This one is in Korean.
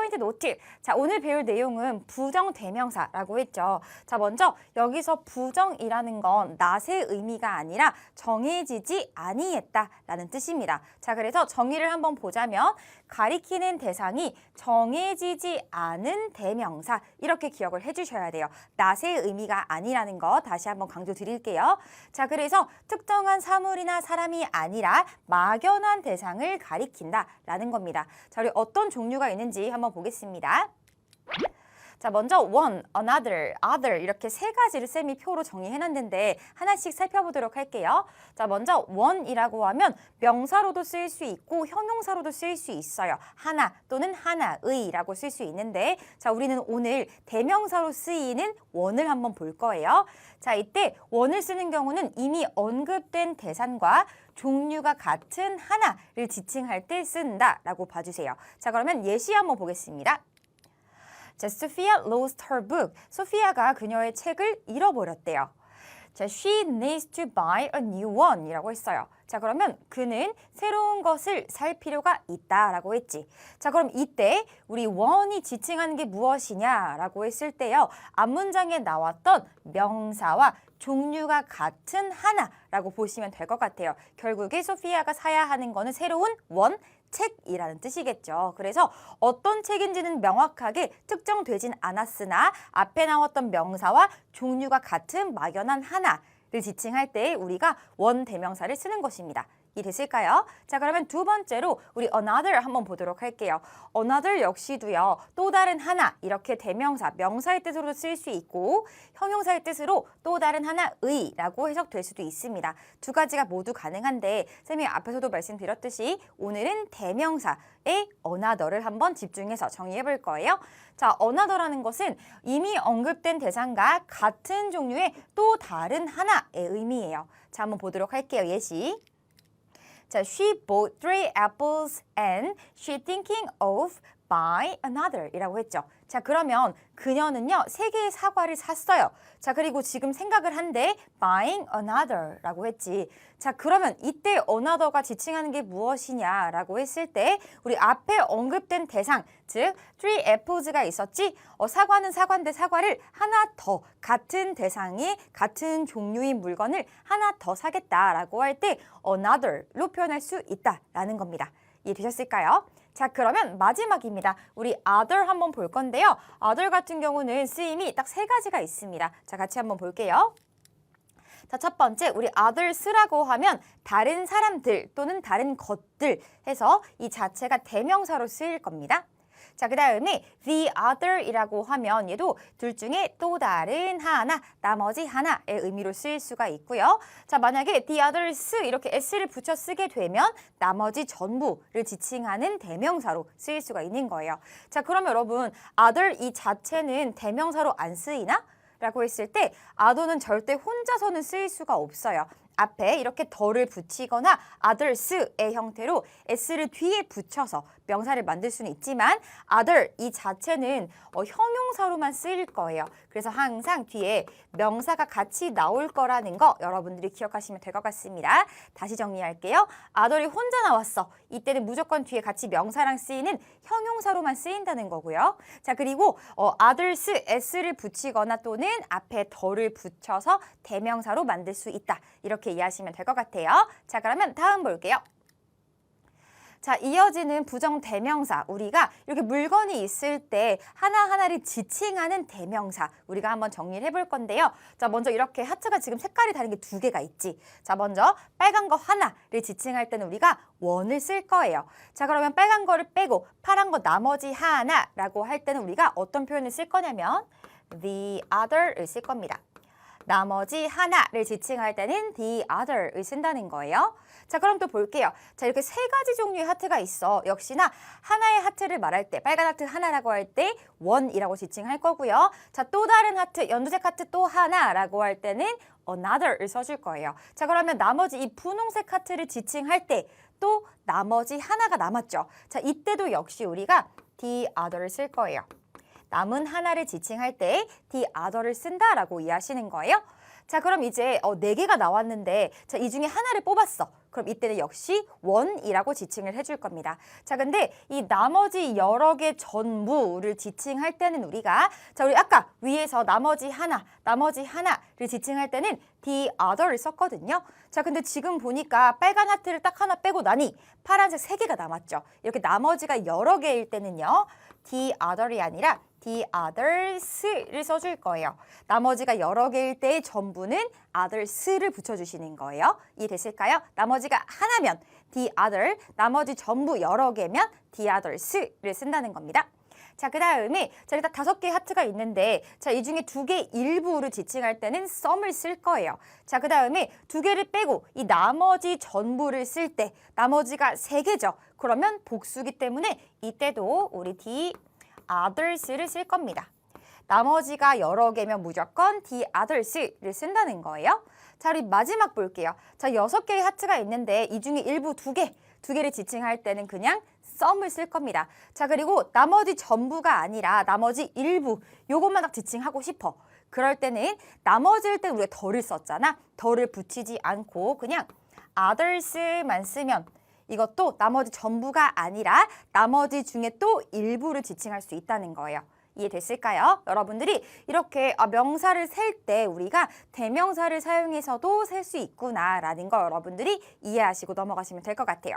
포인트 노트. 자, 오늘 배울 내용은 부정 대명사라고 했죠. 자, 먼저 여기서 부정이라는 건 낫의 의미가 아니라 정해지지 아니했다라는 뜻입니다. 자, 그래서 정의를 한번 보자면 가리키는 대상이 정해지지 않은 대명사 이렇게 기억을 해주셔야 돼요. 낫의 의미가 아니라는 거 다시 한번 강조 드릴게요. 자, 그래서 특정한 사물이나 사람이 아니라 막연한 대상을 가리킨다라는 겁니다. 자, 우리 어떤 종류가 있는지 한번 보겠습니다. 자, 먼저 one, another, other 이렇게 세 가지를 쌤이 표로 정의해놨는데 하나씩 살펴보도록 할게요. 자, 먼저 one이라고 하면 명사로도 쓰일 수 있고 형용사로도 쓰일 수 있어요. 하나 또는 하나의라고 쓸 수 있는데 자, 우리는 오늘 대명사로 쓰이는 one을 한번 볼 거예요. 자, 이때 one을 쓰는 경우는 이미 언급된 대상과 종류가 같은 하나를 지칭할 때 쓴다라고 봐주세요. 자, 그러면 예시 한번 보겠습니다. 자, Sophia lost her book. 소피아가 그녀의 책을 잃어버렸대요. 자, she needs to buy a new one 이라고 했어요. 자, 그러면 그는 새로운 것을 살 필요가 있다 라고 했지. 자, 그럼 이때 우리 one이 지칭하는 게 무엇이냐 라고 했을 때요. 앞문장에 나왔던 명사와 종류가 같은 하나라고 보시면 될 것 같아요. 결국에 소피아가 사야 하는 거는 새로운 원, 책이라는 뜻이겠죠. 그래서 어떤 책인지는 명확하게 특정되진 않았으나 앞에 나왔던 명사와 종류가 같은 막연한 하나를 지칭할 때 우리가 원 대명사를 쓰는 것입니다. 이해됐을까요? 자 그러면 두 번째로 우리 another 한번 보도록 할게요. another 역시도요. 또 다른 하나 이렇게 대명사, 명사의 뜻으로도 쓰일 수 있고 형용사의 뜻으로 또 다른 하나의라고 해석될 수도 있습니다. 두 가지가 모두 가능한데 쌤이 앞에서도 말씀드렸듯이 오늘은 대명사의 another를 한번 집중해서 정의해 볼 거예요. 자, another라는 것은 이미 언급된 대상과 같은 종류의 또 다른 하나의 의미예요. 자, 한번 보도록 할게요. 예시. 자, she bought three apples and she thinking of buy another 이라고 했죠. 자, 그러면 그녀는요, 세 개의 사과를 샀어요. 자, 그리고 지금 생각을 한데 buying another 라고 했지. 자, 그러면 이때 another가 지칭하는 게 무엇이냐라고 했을 때 우리 앞에 언급된 대상, 즉 three apples가 있었지. 어, 사과는 사과인데 사과를 하나 더 같은 대상의 같은 종류의 물건을 하나 더 사겠다라고 할 때 another로 표현할 수 있다라는 겁니다. 이해되셨을까요? 자, 그러면 마지막입니다. 우리 other 한번 볼 건데요. other 같은 경우는 쓰임이 딱 세 가지가 있습니다. 자, 같이 한번 볼게요. 자, 첫 번째, 우리 others라고 하면 다른 사람들 또는 다른 것들 해서 이 자체가 대명사로 쓰일 겁니다. 자, 그 다음에 the other이라고 하면 얘도 둘 중에 또 다른 하나, 나머지 하나의 의미로 쓰일 수가 있고요. 자, 만약에 the others 이렇게 s를 붙여 쓰게 되면 나머지 전부를 지칭하는 대명사로 쓰일 수가 있는 거예요. 자, 그러면 여러분 other 이 자체는 대명사로 안 쓰이나? 라고 했을 때 아도는 절대 혼자서는 쓰일 수가 없어요. 앞에 이렇게 덜을 붙이거나 others의 형태로 s를 뒤에 붙여서 명사를 만들 수는 있지만 other 이 자체는 어, 형용사로만 쓰일 거예요. 그래서 항상 뒤에 명사가 같이 나올 거라는 거 여러분들이 기억하시면 될 것 같습니다. 다시 정리할게요. other이 혼자 나왔어. 이때는 무조건 뒤에 같이 명사랑 쓰이는 형용사로만 쓰인다는 거고요. 자 그리고 어, others s를 붙이거나 또는 앞에 덜을 붙여서 대명사로 만들 수 있다. 이렇게 이해하시면 될 것 같아요. 자 그러면 다음 볼게요. 자, 이어지는 부정 대명사. 우리가 이렇게 물건이 있을 때 하나하나를 지칭하는 대명사. 우리가 한번 정리를 해볼 건데요. 자, 먼저 이렇게 하트가 지금 색깔이 다른 게 두 개가 있지. 자, 먼저 빨간 거 하나를 지칭할 때는 우리가 원을 쓸 거예요. 자, 그러면 빨간 거를 빼고 파란 거 나머지 하나라고 할 때는 우리가 어떤 표현을 쓸 거냐면 the other를 쓸 겁니다. 나머지 하나를 지칭할 때는 the other을 쓴다는 거예요. 자, 그럼 또 볼게요. 자, 이렇게 세 가지 종류의 하트가 있어. 역시나 하나의 하트를 말할 때, 빨간 하트 하나라고 할때 원이라고 지칭할 거고요. 자, 또 다른 하트, 연두색 하트 또 하나라고 할 때는 another을 써줄 거예요. 자, 그러면 나머지 이 분홍색 하트를 지칭할 때 또 나머지 하나가 남았죠. 자, 이때도 역시 우리가 the other를 쓸 거예요. 남은 하나를 지칭할 때 the other를 쓴다라고 이해하시는 거예요. 자, 그럼 이제 어, 네 개가 나왔는데 자, 이 중에 하나를 뽑았어. 그럼 이때는 역시 원이라고 지칭을 해줄 겁니다. 자, 근데 이 나머지 여러 개 전부를 지칭할 때는 우리가 자, 우리 아까 위에서 나머지 하나, 나머지 하나를 지칭할 때는 the other를 썼거든요. 자, 근데 지금 보니까 빨간 하트를 딱 하나 빼고 나니 파란색 세 개가 남았죠. 이렇게 나머지가 여러 개일 때는요. the other이 아니라 the others를 써줄 거예요. 나머지가 여러 개일 때의 전부는 others를 붙여주시는 거예요. 이해됐을까요? 나머지가 하나면 the other, 나머지 전부 여러 개면 the others를 쓴다는 겁니다. 자, 그 다음에 자, 일단 다섯 개 하트가 있는데 자, 이 중에 두 개 일부를 지칭할 때는 some을 쓸 거예요. 자, 그 다음에 두 개를 빼고 이 나머지 전부를 쓸 때 나머지가 세 개죠. 그러면 복수기 때문에 이때도 우리 the others를 쓸 겁니다. 나머지가 여러 개면 무조건 the others를 쓴다는 거예요. 자, 우리 마지막 볼게요. 자, 여섯 개의 하트가 있는데 이 중에 일부 두 개, 두 개를 지칭할 때는 그냥 some을 쓸 겁니다. 자, 그리고 나머지 전부가 아니라 나머지 일부, 요것만 딱 지칭하고 싶어. 그럴 때는 나머지일 때 우리가 덜을 썼잖아. 덜을 붙이지 않고 그냥 others만 쓰면 이것도 나머지 전부가 아니라 나머지 중에 또 일부를 지칭할 수 있다는 거예요. 이해됐을까요? 여러분들이 이렇게 아, 명사를 셀 때 우리가 대명사를 사용해서도 셀 수 있구나라는 거 여러분들이 이해하시고 넘어가시면 될 것 같아요.